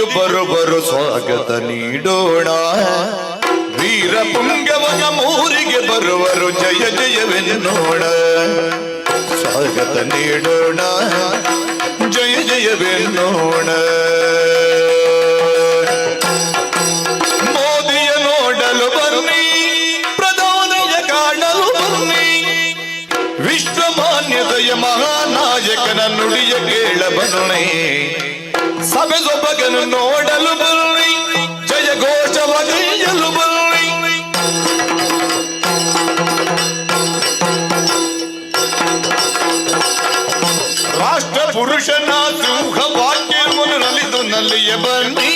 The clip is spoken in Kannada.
ಮೋದಿಗೊಬ್ಬರೊಬ್ಬರು ಸ್ವಾಗತ ನೀಡೋಣ. ವೀರ ಪುಂಗವನ ಮೂರಿಗೆ ಬರುವರು ಜಯ ಜಯವೆನ್ನೋಣ. ಸ್ವಾಗತ ನೀಡೋಣ. ಜಯ ಜಯವೆನ್ನೋಣ. ಮೋದಿಯ ನೋಡಲು ಬನ್ನಿ ಪ್ರಧಾನಿಯ ಕಾಣಲು ಬನ್ನಿ. ವಿಶ್ವಮಾನ್ಯತೆಯ ಮಹಾನಾಯಕನ ನುಡಿಯ ಕೇಳ ಬನ್ನಿ ಸಭೆಸು ಬಗನು ನೋಡಲು ಬುಲ್ರಿ ಜಯ ಘೋಷ ಬಗೆಯಲು ಬುಲ್ರಿ ರಾಷ್ಟ್ರ ಪುರುಷನ ಸಿಂಹ ವಾಕ್ಯವನ್ನು ನಲಿದು ನಲಿಯ ಬನ್ನಿ